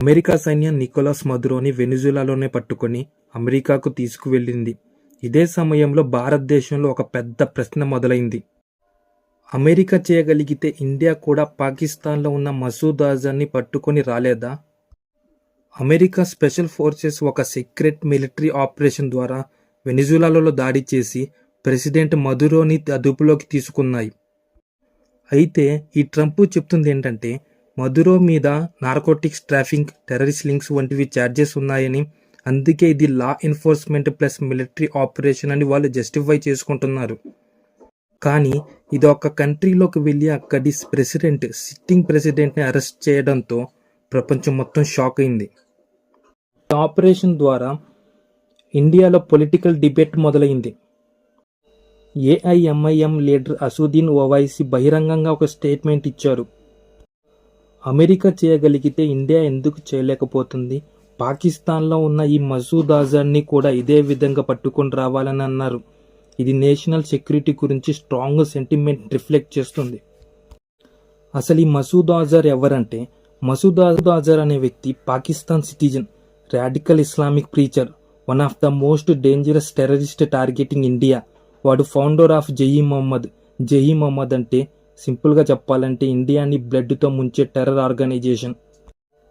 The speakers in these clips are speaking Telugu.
అమెరికా సైన్యం నికోలస్ మదురోని వెనిజులాలోనే పట్టుకొని అమెరికాకు తీసుకువెళ్ళింది. ఇదే సమయంలో భారతదేశంలో ఒక పెద్ద ప్రశ్న మొదలైంది. అమెరికా చేయగలిగితే ఇండియా కూడా పాకిస్తాన్లో ఉన్న మసూద్ అజర్ని పట్టుకొని రాలేదా? అమెరికా స్పెషల్ ఫోర్సెస్ ఒక సీక్రెట్ మిలిటరీ ఆపరేషన్ ద్వారా వెనిజులాలో దాడి చేసి ప్రెసిడెంట్ మదురోని అదుపులోకి తీసుకున్నాయి. అయితే ఈ ట్రంప్ చెప్తుంది ఏంటంటే మధురో మీద నార్కోటిక్స్ ట్రాఫింగ్ టెర్రరిస్ట్ లింక్స్ వంటివి ఛార్జెస్ ఉన్నాయని అందుకే ఇది law enforcement plus military operation అని వాళ్ళు జస్టిఫై చేసుకుంటున్నారు. కానీ ఇది ఒక కంట్రీలోకి వెళ్ళి అక్కడి ప్రెసిడెంట్ సిట్టింగ్ ప్రెసిడెంట్ని అరెస్ట్ చేయడంతో ప్రపంచం మొత్తం షాక్ అయింది. ఈ ఆపరేషన్ ద్వారా ఇండియాలో పొలిటికల్ డిబేట్ మొదలైంది. ఏఐఎంఐఎం లీడర్ అసూద్దీన్ ఓవైసీ బహిరంగంగా ఒక స్టేట్మెంట్ ఇచ్చారు. అమెరికా చేయగలిగితే ఇండియా ఎందుకు చేయలేకపోతుంది? పాకిస్తాన్లో ఉన్న ఈ మసూద్ అజర్ని కూడా ఇదే విధంగా పట్టుకొని రావాలని అన్నారు. ఇది నేషనల్ సెక్యూరిటీ గురించి స్ట్రాంగ్ సెంటిమెంట్ రిఫ్లెక్ట్ చేస్తుంది. అసలు ఈ మసూద్ అజర్ ఎవరంటే? మసూద్ అజర్ అనే వ్యక్తి Pakistan citizen radical Islamic preacher one of the most dangerous terrorist targeting India. వాడు ఫౌండర్ ఆఫ్ జయీ మొహమ్మద్. జయీ మొహమ్మద్ అంటే సింపుల్గా చెప్పాలంటే ఇండియాని బ్లడ్తో ముంచే టెర్రర్ ఆర్గనైజేషన్.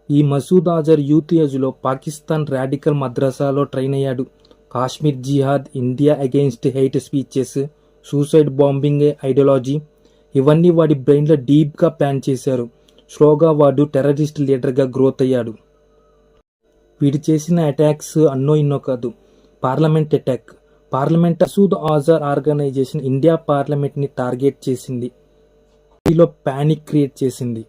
ఈ మసూద్ అజర్ యూత్ ఏజ్లో పాకిస్తాన్ రాడికల్ మద్రసాలో ట్రైన్ అయ్యాడు. కాశ్మీర్ జిహాద్ India against hate speeches suicide bombing ideology ఇవన్నీ వాడి బ్రెయిన్లో డీప్గా ప్లాన్ చేశారు. స్లోగా వాడు టెర్రరిస్ట్ లీడర్గా గ్రోత్ అయ్యాడు. వీడు చేసిన అటాక్స్ అన్నో ఇన్నో కాదు parliament attack. Parliament Masood Azhar organization India పార్లమెంట్ని target చేసింది. దీనిలో ప్యానిక్ క్రియేట్ చేసింది.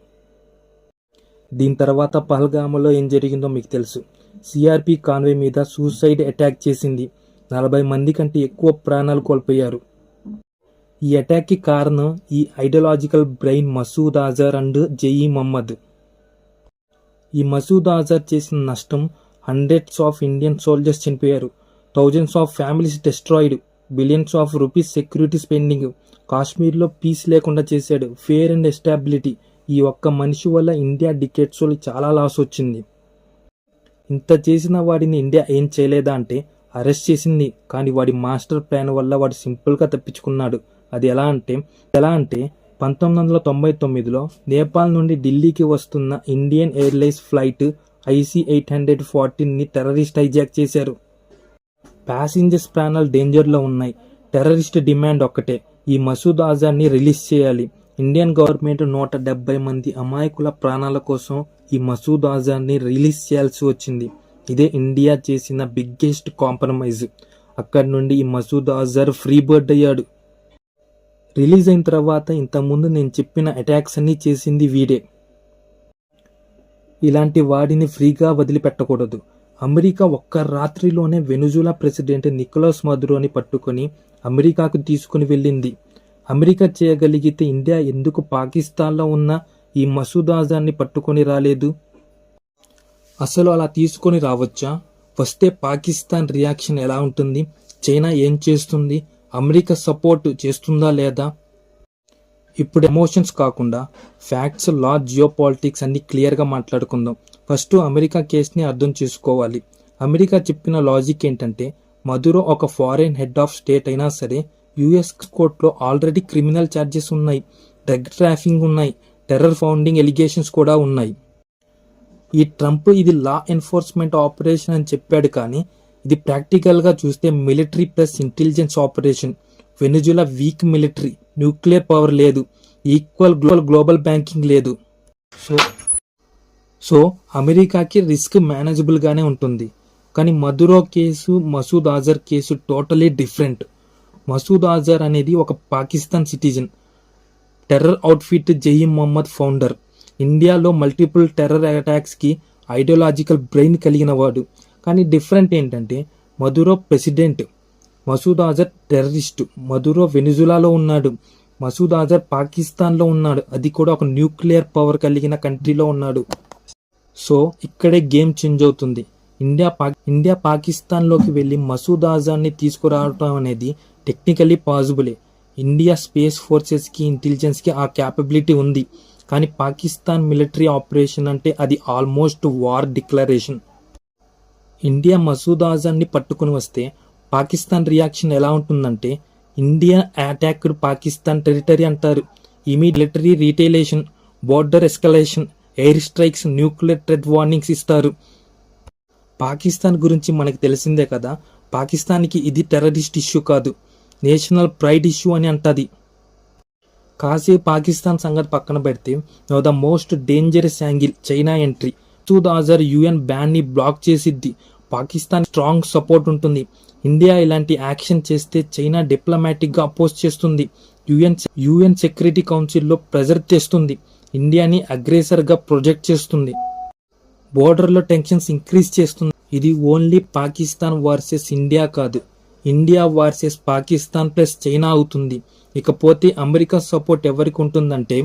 దీని తర్వాత పహల్గామలో ఏం జరిగిందో మీకు తెలుసు. సిఆర్పి కాన్వే మీద సూసైడ్ అటాక్ చేసింది. నలభై మంది కంటే ఎక్కువ ప్రాణాలు కోల్పోయారు. ఈ అటాక్కి కారణం ఈ ideological brain Masood Azhar and Jaish Mohammed. ఈ మసూద్ ఆజర్ చేసిన నష్టం హండ్రెడ్స్ ఆఫ్ ఇండియన్ సోల్జర్స్ చనిపోయారు. Thousands of families destroyed billions of rupees security spending కాశ్మీర్లో పీస్ లేకుండా చేశాడు. ఫేర్ అండ్ ఎస్టాబిలిటీ ఈ ఒక్క మనిషి వల్ల ఇండియా డికెట్స్లో చాలా లాస్ వచ్చింది. ఇంత చేసిన వాడిని ఇండియా ఏం చేయలేదా అంటే అరెస్ట్ చేసింది. కానీ వాడి మాస్టర్ ప్లాన్ వల్ల వాడు సింపుల్గా తప్పించుకున్నాడు. అది ఎలా అంటే ఎలా అంటే పంతొమ్మిది వందల తొంభై తొమ్మిదిలో నేపాల్ నుండి ఢిల్లీకి వస్తున్న Indian Airlines flight IC eight hundred ఫార్టీన్ని terrorist hijack చేశారు. ప్యాసింజర్స్ ప్రాణాలు డేంజర్లో ఉన్నాయి. టెర్రరిస్ట్ డిమాండ్ ఒక్కటే. ఈ మసూద్ ఆజాన్ని రిలీజ్ చేయాలి. ఇండియన్ గవర్నమెంట్ నూట డెబ్బై మంది అమాయకుల ప్రాణాల కోసం ఈ మసూద్ ఆజాన్ని రిలీజ్ చేయాల్సి వచ్చింది. ఇదే ఇండియా చేసిన బిగ్గెస్ట్ కాంప్రమైజ్ అక్కడి నుండి ఈ మసూద్ అజర్ ఫ్రీ బర్డ్ అయ్యాడు. రిలీజ్ అయిన తర్వాత ఇంతకుముందు నేను చెప్పిన అటాక్స్ అన్నీ చేసింది వీడే. ఇలాంటి వాడిని ఫ్రీగా వదిలిపెట్టకూడదు. అమెరికా ఒక్క రాత్రిలోనే వెనుజులా ప్రెసిడెంట్ నికోలస్ మధురోని పట్టుకొని అమెరికాకు తీసుకుని వెళ్ళింది. అమెరికా చేయగలిగితే ఇండియా ఎందుకు పాకిస్తాన్లో ఉన్న ఈ మసూద్ ఆజాన్ని పట్టుకొని రాలేదు? అసలు అలా తీసుకొని రావచ్చా? వస్తే పాకిస్తాన్ రియాక్షన్ ఎలా ఉంటుంది? చైనా ఏం చేస్తుంది? అమెరికా సపోర్ట్ చేస్తుందా లేదా? ఇప్పుడు ఎమోషన్స్ కాకుండా ఫ్యాక్ట్స్ లా జియో పాలిటిక్స్ అన్ని క్లియర్గా మాట్లాడుకుందాం. ఫస్ట్ అమెరికా కేసుని అర్థం చేసుకోవాలి. అమెరికా చెప్పిన లాజిక్ ఏంటంటే మధురో ఒక ఫారిన్ హెడ్ ఆఫ్ స్టేట్ అయినా సరే యుఎస్ కోర్టులో ఆల్రెడీ క్రిమినల్ ఛార్జెస్ ఉన్నాయి. డ్రగ్ ట్రాఫింగ్ ఉన్నాయి. టెర్రర్ ఫౌండింగ్ ఎలిగేషన్స్ కూడా ఉన్నాయి. ఈ ట్రంప్ ఇది లా ఎన్ఫోర్స్మెంట్ ఆపరేషన్ అని చెప్పాడు కానీ ఇది ప్రాక్టికల్గా చూస్తే military plus intelligence operation. Venezuela weak military. Nuclear power లేదు. ఈక్వల్ గ్లోబల్ గ్లోబల్ బ్యాంకింగ్ లేదు. సో సో అమెరికాకి రిస్క్ మేనేజబుల్గానే ఉంటుంది. కానీ Maduro case Masood Azhar case totally different. Masood Azhar అనేది ఒక Pakistan citizen. Terror outfit Jaish Mohammed founder. ఇండియాలో మల్టిపుల్ టెర్రర్ అటాక్స్కి ఐడియాలజికల్ బ్రెయిన్ కలిగిన వాడు కానీ డిఫరెంట్ ఏంటంటే Maduro president Masood Azhar terrorist. Maduro వెనిజులాలో ఉన్నాడు. మసూద్ అజర్ పాకిస్తాన్లో ఉన్నాడు. అది కూడా ఒక న్యూక్లియర్ పవర్ కలిగిన కంట్రీలో ఉన్నాడు. సో ఇక్కడే గేమ్ చేంజ్ అవుతుంది. ఇండియా పా ఇండియా పాకిస్తాన్లోకి వెళ్ళి మసూద్ అజార్ని తీసుకురావడం అనేది టెక్నికల్లీ పాసిబులే ఇండియా స్పేస్ ఫోర్సెస్కి ఇంటెలిజెన్స్కి ఆ క్యాపబిలిటీ ఉంది. కానీ పాకిస్తాన్ మిలిటరీ ఆపరేషన్ అంటే అది almost war declaration India Masood ఆజాన్ని పట్టుకుని వస్తే పాకిస్తాన్ రియాక్షన్ ఎలా ఉంటుందంటే ఇండియా అటాక్డ్ పాకిస్తాన్ టెరిటరీ అంటారు. Immediately retaliation border escalation air strikes nuclear threat warnings ఇస్తారు. పాకిస్తాన్ గురించి మనకు తెలిసిందే కదా పాకిస్తాన్కి ఇది టెర్రరిస్ట్ ఇష్యూ కాదు నేషనల్ ప్రైడ్ ఇష్యూ అని అంటది. కాసే పాకిస్తాన్ సంగతి పక్కన పెడితే the most dangerous angle China entry. Two thousand UN బ్యాన్ని block చేసిద్ది. పాకిస్తాన్ స్ట్రాంగ్ సపోర్ట్ ఉంటుంది. ఇండియా ఇలాంటి యాక్షన్ చేస్తే చైనా డిప్లొమాటిక్గా అపోజ్ చేస్తుంది. యుఎన్ యుఎన్ సెక్యూరిటీ కౌన్సిల్లో ప్రెజర్ తెస్తుంది. ఇండియాని అగ్రెసర్గా ప్రొజెక్ట్ చేస్తుంది. బోర్డర్లో టెన్షన్స్ ఇంక్రీజ్ చేస్తుంది. ఇది ఓన్లీ పాకిస్తాన్ వర్సెస్ ఇండియా కాదు. India versus Pakistan plus China అవుతుంది. ఇకపోతే అమెరికా సపోర్ట్ ఎవరికి ఉంటుందంటే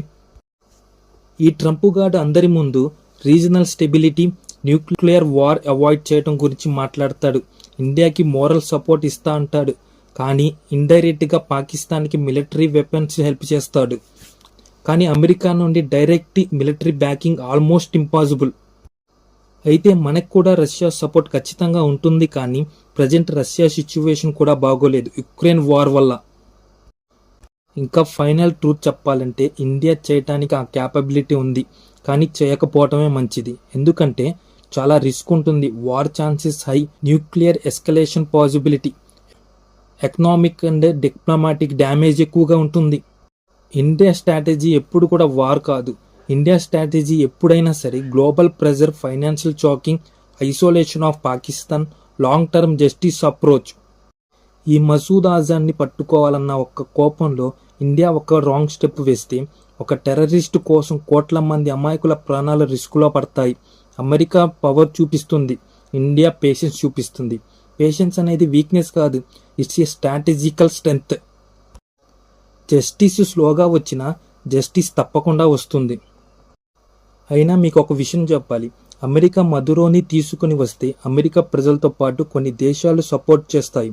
ఈ ట్రంప్ గాడు అందరి ముందు regional stability nuclear war avoid చేయడం గురించి మాట్లాడతాడు. ఇండియాకి మోరల్ సపోర్ట్ ఇస్తా అంటాడు. కానీ ఇండైరెక్ట్గా పాకిస్తాన్కి మిలిటరీ వెపన్స్ హెల్ప్ చేస్తాడు. కానీ అమెరికా నుండి direct military backing almost impossible. అయితే మనకు కూడా రష్యా సపోర్ట్ ఖచ్చితంగా ఉంటుంది కానీ ప్రజెంట్ రష్యా సిచ్యువేషన్ కూడా బాగోలేదు యుక్రెయిన్ వార్ వల్ల. ఇంకా ఫైనల్ ట్రూత్ చెప్పాలంటే ఇండియా చేయటానికి ఆ క్యాపబిలిటీ ఉంది. కానీ చేయకపోవటమే మంచిది. ఎందుకంటే చాలా రిస్క్ ఉంటుంది. War chances high nuclear escalation possibility economic and diplomatic damage ఎక్కువగా ఉంటుంది. ఇండియా స్ట్రాటజీ ఎప్పుడు కూడా వార్ కాదు. ఇండియా స్ట్రాటజీ ఎప్పుడైనా సరే global pressure financial choking isolation of Pakistan long term justice approach ఈ మసూద్ ఆజాన్ని పట్టుకోవాలన్న ఒక్క కోపంలో ఇండియా ఒక రాంగ్ స్టెప్ వేస్తే ఒక టెర్రరిస్ట్ కోసం కోట్ల మంది అమాయకుల ప్రాణాలు రిస్కులో పడతాయి. అమెరికా పవర్ చూపిస్తుంది. ఇండియా పేషెన్స్ చూపిస్తుంది. పేషెన్స్ అనేది వీక్నెస్ కాదు. It's a strategical strength justice స్లోగా వచ్చినా జస్టిస్ తప్పకుండా వస్తుంది. అయినా మీకు ఒక విషయం చెప్పాలి. అమెరికా మధురోని తీసుకుని వస్తే అమెరికా ప్రజలతో పాటు కొన్ని దేశాలు సపోర్ట్ చేస్తాయి.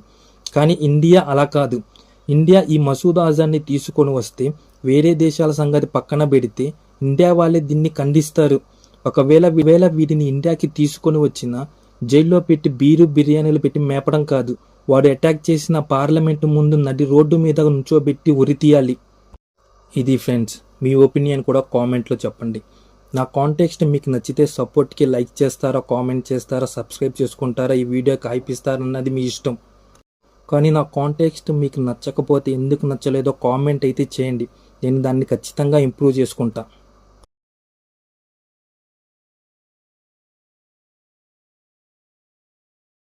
కానీ ఇండియా అలా కాదు. ఇండియా ఈ మసూద్ ఆజాన్ని తీసుకొని వస్తే వేరే దేశాల సంగతి పక్కన పెడితే ఇండియా వాళ్ళే దీన్ని ఖండిస్తారు. ఒకవేళ వేళ వీటిని ఇండియాకి తీసుకొని వచ్చినా జైల్లో పెట్టి బీరు బిర్యానీలు పెట్టి మేపడం కాదు. వాడు అటాక్ చేసిన పార్లమెంటు ముందు నడి రోడ్డు మీద నుంచోబెట్టి ఉరి తీయాలి. ఇది ఫ్రెండ్స్ మీ ఒపీనియన్ కూడా కామెంట్లో చెప్పండి. నా కాంటెక్స్ట్ మీకు నచ్చితే సపోర్ట్కి లైక్ చేస్తారా కామెంట్ చేస్తారా సబ్స్క్రైబ్ చేసుకుంటారా ఈ వీడియోకి హైప్ అన్నది మీ ఇష్టం. కానీ నా కాంటెక్స్ట్ మీకు నచ్చకపోతే ఎందుకు నచ్చలేదో కామెంట్ అయితే చేయండి. నేను దాన్ని ఖచ్చితంగా ఇంప్రూవ్ చేసుకుంటాను